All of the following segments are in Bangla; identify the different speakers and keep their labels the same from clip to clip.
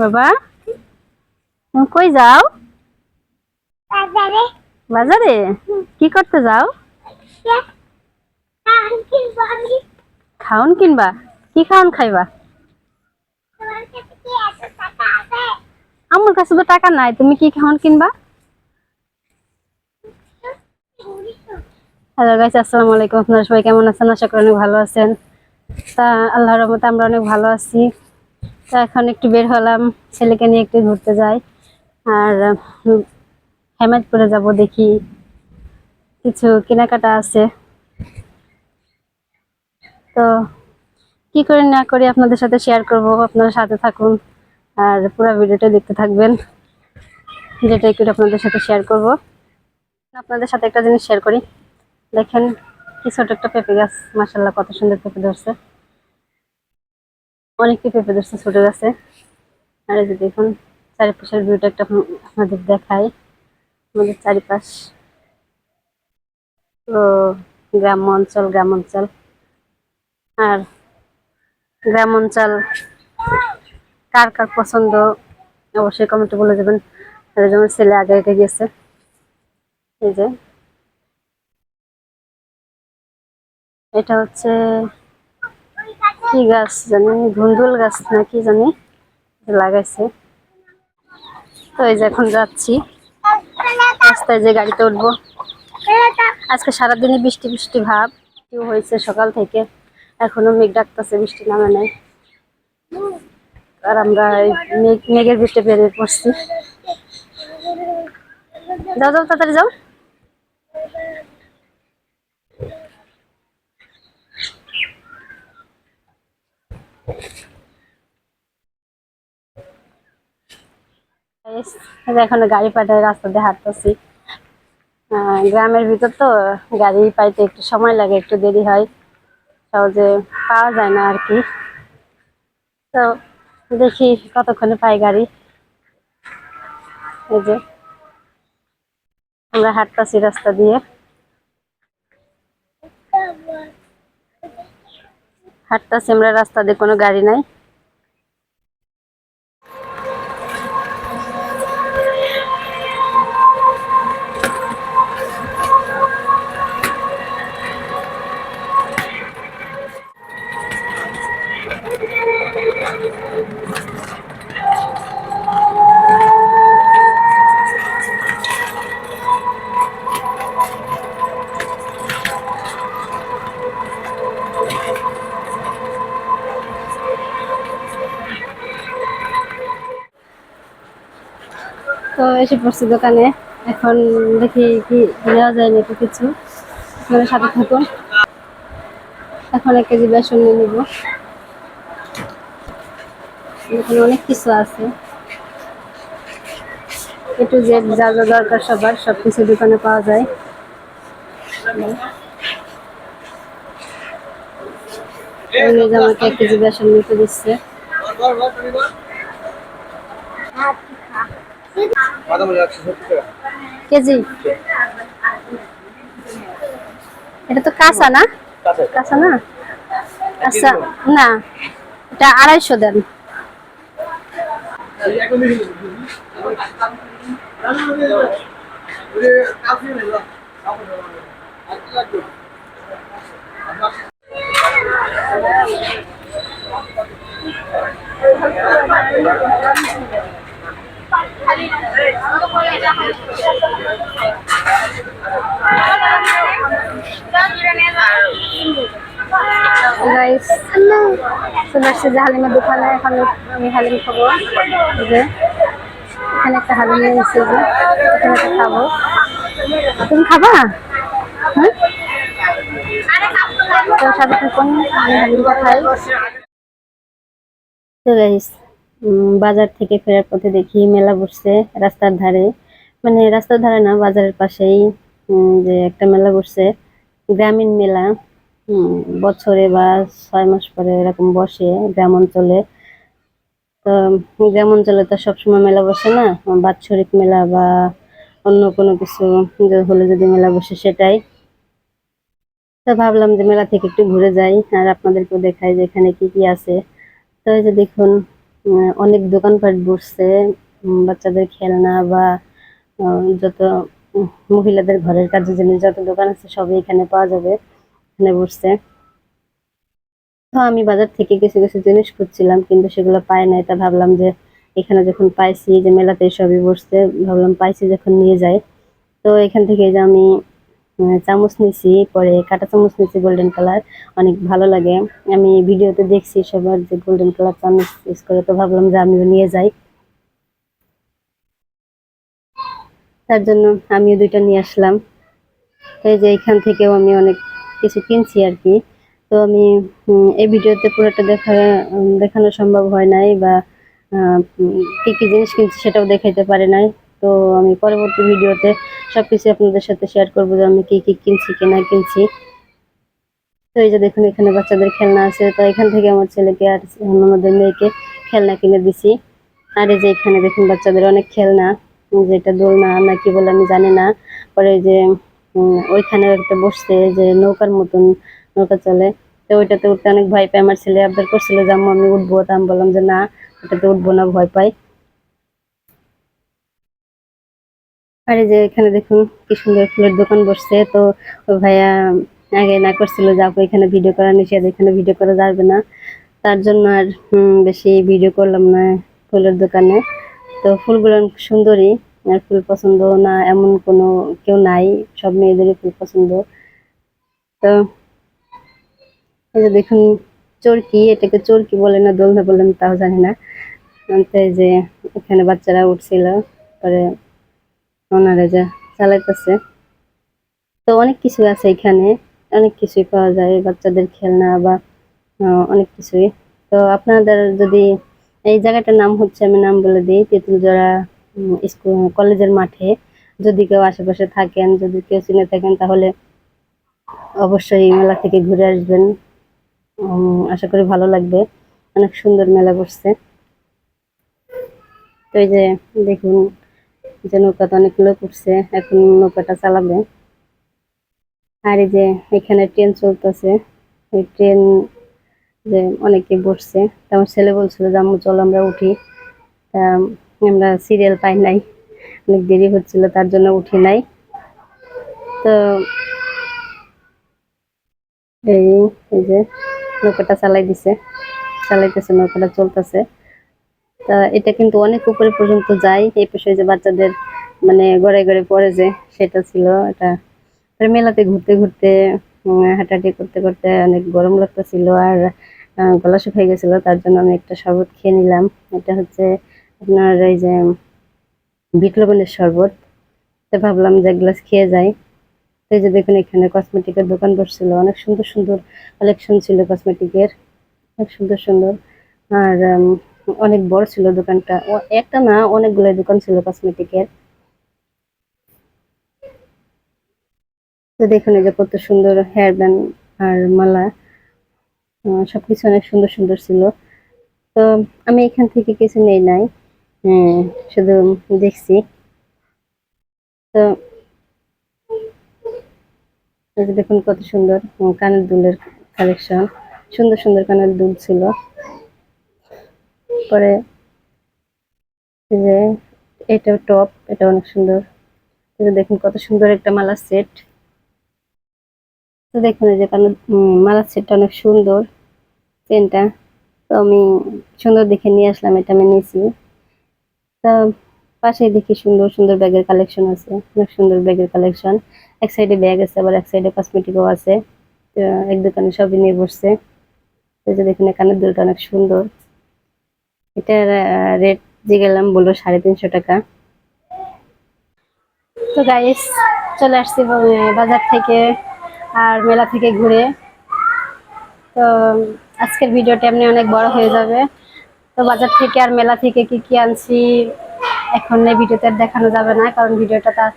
Speaker 1: বাবা তুমি কই যাও?
Speaker 2: বাজারে।
Speaker 1: বাজারে? কি করতে যাও? খাওন কিনবা কি খাওন খাইবা? আমার কাছে তো টাকা নাই তুমি কি খাওন কিনবা? হ্যালো গাইস আসসালামু আলাইকুম। আপনারা সবাই কেমন আছেন? আশা করি অনেক ভালো আছেন। তা আল্লাহর রহমতে আমরা অনেক ভালো আছি। তা এখন একটু বের হলাম, ছেলেকে নিয়ে একটু ঘুরতে যাই। আর হেমায়তপুরে যাব দেখি। কিছু কেনাকাটা আছে। তো কি করে না করি আপনাদের সাথে শেয়ার করব, আপনারা সাথে থাকুন। আর পুরো ভিডিওটা দেখতে থাকবেন, যেটা একটু আপনাদের সাথে শেয়ার করব। আপনাদের সাথে একটা জিনিস শেয়ার করি। দেখেন, কি ছোট একটা পেঁপে গাছ মাসাল্লাহ কত সুন্দর পেঁপে ধরছে। অনেকটি পেঁপে ধরছে ছোট গাছে। আর যে দেখুন, চারিপাশের ভিউটা একটা আপনা- আপনাদের দেখাই। আমাদের চারিপাশ। তো গ্রাম অঞ্চল গ্রাম অঞ্চল। আর গ্রাম অঞ্চল কার কার পছন্দ, অবশ্যই কমেন্টে বলে দেবেন। যেমন ছেলে আগে আগে গেছে এই যে। এটা হচ্ছে কি গাছ জানি? ধুন্দুল গাছ না কি জানি? লাগাইছে। তো এই যে এখন যাচ্ছি। রাস্তায় যে গাড়িতে উঠবো। আজকে সারাদিনই বৃষ্টি বৃষ্টি ভাব। হয়েছে সকাল থেকে। এখনও মেঘ ডাকতেছে, বৃষ্টি নামে নাই। আর আমরা মেঘের বৃষ্টি বেরিয়ে পড়ছি। যাও যাও, তাড়াতাড়ি যাও। এখনও গাড়ি পাঠায় রাস্তা দিয়ে হাঁটতেছি। গ্রামের ভিতর তো গাড়ি পাইতে একটু সময় লাগে, একটু দেরি হয়। সহজে পাওয়া যায় না আর কি তো দেখি কতক্ষণে পাই গাড়ি। এই যে আমরা হাঁটতাছি রাস্তা দিয়ে। হাঁটতাছি আমরা রাস্তা দিয়ে কোনো গাড়ি নাই তো এসে পড়ছি দোকানে। এখন দেখি কি নেওয়া যায় নাকি কিছু। আপনারা সাথে থাকুন। এখন এক কেজি বেসন নিয়ে নিব। এখানে অনেক কিছু আছে। একটু যে যা যা দরকার সবার, সব কিছু দোকানে পাওয়া যায়। আমাকে এক কেজি বেসন নিতে দিচ্ছে। কেজি? এটা তো কাঁচা না? কাঁচা না? আচ্ছা না এটা আড়াইশো দেন। গাইস চলে আসছে যে হালিমের দোকানে, এখন আমি হালিম খাব। যে, এখানে একটা হালিম নিয়ে এসেছি যে, এখানে একটা খাব। তুমি খাবা? হ্যাঁ সাথে থাকুন আমি হালিমটা খাই। তো গাইস বাজার থেকে ফেরার পথে দেখি মেলা বসছে রাস্তার ধারে। মানে রাস্তার ধারে না, বাজারের পাশেই যে একটা মেলা বসছে, গ্রামীণ মেলা। বছরে বা ছয় মাস পরে এরকম বসে গ্রাম অঞ্চলে। তো গ্রাম অঞ্চলে তো সবসময় মেলা বসে না, বাৎসরিক মেলা বা অন্য কোনো কিছু হলে যদি মেলা বসে সেটাই। তো ভাবলাম যে মেলা থেকে একটু ঘুরে যাই, আর আপনাদেরকেও দেখাই যে এখানে কি কি আছে। তো এই যে দেখুন অনেক দোকানপাট বসছে বাচ্চাদের খেলনা বা যত মহিলাদের ঘরের কাজের জিনিস যত দোকান আছে সবই এখানে পাওয়া যাবে, এখানে বসছে তো আমি বাজার থেকে কিছু কিছু জিনিস খুঁজছিলাম, কিন্তু সেগুলো পাই নাই। তা ভাবলাম যে এখানে যখন পাইছি যে মেলাতে সবই বসছে ভাবলাম পাইছি যখন নিয়ে যাই। তো এখান থেকে যে আমি চামচ নিয়েছি, পরে কাঁটা চামচ নিয়েছি গোল্ডেন কালার অনেক ভালো লাগে। আমি ভিডিওতে দেখছি সবার যে গোল্ডেন কালার চামচ ইউজ করে, তো ভাবলাম যে আমিও নিয়ে যাই। তার জন্য আমিও দুইটা নিয়ে আসলাম। এই যে এখান থেকেও আমি অনেক কিছু কিনছি আর কি। তো আমি এই ভিডিওতে পুরোটা দেখা, দেখানো সম্ভব হয় নাই বা কি কি জিনিস কিনছি সেটাও দেখাইতে পারে নাই। তো আমি পরবর্তী ভিডিওতে সবকিছু আপনাদের সাথে শেয়ার করব যে আমি কি কি কিনছি, কি না কিনছি। তো এই যে দেখুন, এখানে বাচ্চাদের খেলনা আছে। তো এখান থেকে আমার ছেলেকে আর আমাদের মেয়েকে খেলনা কিনে দিছি। আর এই যে এখানে দেখুন, বাচ্চাদের অনেক খেলনা। যেটা দোলনা, না কি বলে আমি জানি না। পরে যে ওইখানে একটা বসছে যে নৌকার মতন নৌকা চলে। তো ওইটাতে উঠতে অনেক ভয় পায়। আমার ছেলে আবদার করছিল যে আমি উঠবো। তা আমি বললাম যে, না, ওটাতে উঠবো না, ভয় পাই আর যে এখানে দেখুন কি সুন্দর ফুলের দোকান বসছে। তো ভাইয়া আগে না করছিল যে আপু এখানে ভিডিও করা নিষেধ, এখানে ভিডিও করা যাবে না। তার জন্য আর বেশি ভিডিও করলাম না ফুলের দোকানে। তো ফুলগুলো সুন্দরই, আর ফুল পছন্দ না এমন কোনো কেউ নাই, সব মেয়েদেরই ফুল পছন্দ। তো এই যে দেখুন চরকি, এটাকে চরকি বলে না, দোলনা বলেন তাও জানি না। যে এখানে বাচ্চারা উঠছিল, পরে ওনারা যা চালাইতেছে। তো অনেক কিছু আছে এখানে, অনেক কিছুই পাওয়া যায়, বাচ্চাদের খেলনা বা অনেক কিছুই। তো আপনাদের যদি এই জায়গাটার নাম হচ্ছে, আমি নাম বলে দিই, তেঁতুলজোড়া স্কুল, কলেজের মাঠে। যদি কেউ আশেপাশে থাকেন, যদি কেউ চিনে থাকেন, তাহলে অবশ্যই মেলা থেকে ঘুরে আসবেন। আশা করি ভালো লাগবে। অনেক সুন্দর মেলা বসছে তো এই যে দেখুন যে নৌকাতে অনেক লোক উঠছে, এখন নৌকাটা চালাবে। আর এই যে এখানে ট্রেন চলতেছে ওই ট্রেন যে অনেকে বসছে, তা আমার ছেলে বলছিল যে, আম্মু, চলো আমরা উঠি। তা আমরা সিরিয়াল পাই নাই, অনেক দেরি হচ্ছিল, তার জন্য উঠি নাই। তো এই এই যে নৌকাটা চালাই দিছে, চালাইতেছে, নৌকাটা চলতেছে। তা এটা কিন্তু অনেক উপরে পর্যন্ত যায়। এই পাশে যে বাচ্চাদের মানে গড়ে গড়ে পড়ে যে, সেটা ছিল এটা। মেলাতে ঘুরতে ঘুরতে হাঁটাহাঁটি করতে করতে অনেক গরম লাগতেছিল আর গলা শুকিয়ে গেছিল, তার জন্য আমি একটা শরবত খেয়ে নিলাম। এটা হচ্ছে আপনার এই যে বিট শরবত। তো ভাবলাম যে গ্লাস খেয়ে যাই। তো যে দেখুন, এখানে কসমেটিকের দোকান বসছিল। অনেক সুন্দর সুন্দর কালেকশন ছিল কসমেটিকের। অনেক সুন্দর সুন্দর। আর অনেক বড় ছিল দোকানটা। একটা না অনেকগুলো দোকান ছিল কসমেটিকের তো দেখুন এই যে কত সুন্দর হেয়ার ব্যান্ড আর মালা। সবকিছু অনেক সুন্দর সুন্দর ছিল। তো আমি এখান থেকে কিছু নেই নাই। হ্যাঁ শুধু দেখছি। তো দেখুন কত সুন্দর কানের দুলের কালেকশন সুন্দর সুন্দর কানের দুল ছিল। পরে এই যে এটা টপ এটা অনেক সুন্দর। দেখুন কত সুন্দর একটা মালার সেট তো দেখুন যে মালার সেটটা অনেক সুন্দর চেনটা তো আমি সুন্দর দেখে নিয়ে আসলাম, এটা আমি নিয়েছি। তা পাশে দেখি সুন্দর সুন্দর ব্যাগের কালেকশন আছে, অনেক সুন্দর ব্যাগের কালেকশন এক সাইডে ব্যাগ আছে, আবার এক সাইডে কসমেটিকও আছে। এক দোকানে সবই নিয়ে বসছে। এই যে দেখুন কানের দুলটা অনেক সুন্দর। এটার রেট যে গেলাম বলল সাড়ে তিনশো টাকা। তো গাইস চলে আসছি বাজার থেকে আর মেলা থেকে ঘুরে। তো, আজকের ভিডিওটা এমনি অনেক বড় হয়ে যাবে। তো বাজার থেকে আর মেলা থেকে কি কি আনছি, এখন এই ভিডিওতে দেখানো যাবে না, কারণ ভিডিওটা তার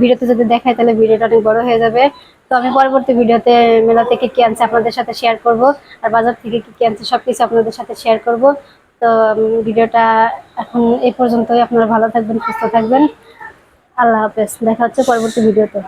Speaker 1: ভিডিওতে যদি দেখায় তাহলে ভিডিওটা অনেক বড় হয়ে যাবে। তো আমি পরবর্তী ভিডিওতে মেলা থেকে কি আনছি আপনাদের সাথে শেয়ার করব, আর বাজার থেকে কি কি আনছি সবকিছু আপনাদের সাথে শেয়ার করব। তো ভিডিওটা এখন এই পর্যন্তই। আপনারা ভালো থাকবেন, সুস্থ থাকবেন। আল্লাহ হাফেজ। দেখা হচ্ছে পরবর্তী ভিডিওতে।